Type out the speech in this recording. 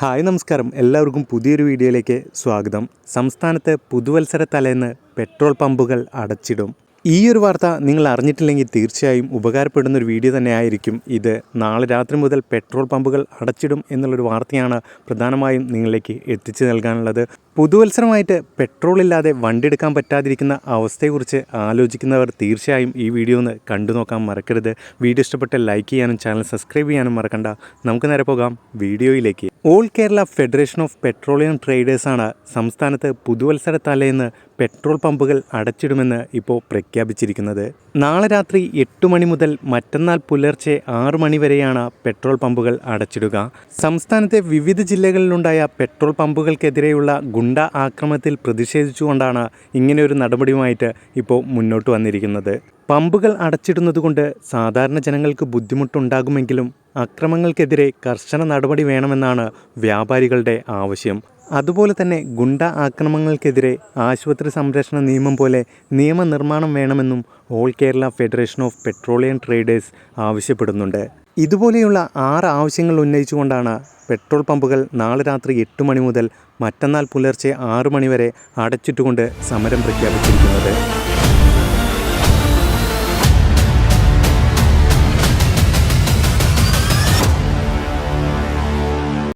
Hi നമസ്കാരം. എല്ലാവർക്കും പുതിയൊരു വീഡിയോയിലേക്ക് സ്വാഗതം. സംസ്ഥാനത്ത് പുതുവത്സര തലേന്ന് പെട്രോൾ പമ്പുകൾ അടച്ചിടും. ഈ ഒരു വാർത്ത നിങ്ങൾ അറിഞ്ഞിട്ടില്ലെങ്കിൽ തീർച്ചയായും ഉപകാരപ്പെടുന്ന ഒരു വീഡിയോ തന്നെ ആയിരിക്കും ഇത്. നാളെ രാത്രി മുതൽ പെട്രോൾ പമ്പുകൾ അടച്ചിടും എന്നുള്ളൊരു വാർത്തയാണ് പ്രധാനമായും നിങ്ങളിലേക്ക് എത്തിച്ചു നൽകാനുള്ളത്. പുതുവത്സരമായിട്ട് പെട്രോൾ ഇല്ലാതെ വണ്ടി എടുക്കാൻ പറ്റാതിരിക്കുന്ന അവസ്ഥയെക്കുറിച്ച് ആലോചിക്കുന്നവർ തീർച്ചയായും ഈ വീഡിയോ ഒന്ന് കണ്ടു നോക്കാൻ മറക്കരുത്. വീഡിയോ ഇഷ്ടപ്പെട്ട ലൈക്ക് ചെയ്യാനും ചാനൽ സബ്സ്ക്രൈബ് ചെയ്യാനും മറക്കണ്ട. നമുക്ക് നേരെ പോകാം വീഡിയോയിലേക്ക്. All Kerala federation of petroleum ട്രേഡേഴ്സാണ് സംസ്ഥാനത്ത് പുതുവത്സര തലേന്ന് പെട്രോൾ പമ്പുകൾ അടച്ചിടുമെന്ന് ഇപ്പോൾ പ്രഖ്യാപിച്ചിരിക്കുന്നത്. നാളെ രാത്രി എട്ട് മണി മുതൽ മറ്റന്നാൾ പുലർച്ചെ ആറ് മണി വരെയാണ് പെട്രോൾ പമ്പുകൾ അടച്ചിടുക. സംസ്ഥാനത്തെ വിവിധ ജില്ലകളിലുണ്ടായ പെട്രോൾ പമ്പുകൾക്കെതിരെയുള്ള ഗുണ്ട ആക്രമണത്തിൽ പ്രതിഷേധിച്ചുകൊണ്ടാണ് ഇങ്ങനെയൊരു നടപടിയുമായിട്ട് ഇപ്പോൾ മുന്നോട്ട് വന്നിരിക്കുന്നത്. പമ്പുകൾ അടച്ചിടുന്നതുകൊണ്ട് സാധാരണ ജനങ്ങൾക്ക് ബുദ്ധിമുട്ടുണ്ടാകുമെങ്കിലും അക്രമങ്ങൾക്കെതിരെ കർശന നടപടി വേണമെന്നാണ് വ്യാപാരികളുടെ ആവശ്യം. അതുപോലെ തന്നെ ഗുണ്ട ആക്രമണങ്ങൾക്കെതിരെ ആശുപത്രി സംരക്ഷണ നിയമം പോലെ നിയമനിർമ്മാണം വേണമെന്നും all Kerala federation of petroleum traders ആവശ്യപ്പെടുന്നുണ്ട്. ഇതുപോലെയുള്ള ആറ് ആവശ്യങ്ങൾ ഉന്നയിച്ചുകൊണ്ടാണ് പെട്രോൾ പമ്പുകൾ നാളെ രാത്രി എട്ട് മണി മുതൽ മറ്റന്നാൾ പുലർച്ചെ ആറ് മണിവരെ അടച്ചിട്ടുകൊണ്ട് സമരം പ്രഖ്യാപിച്ചിരിക്കുന്നത്.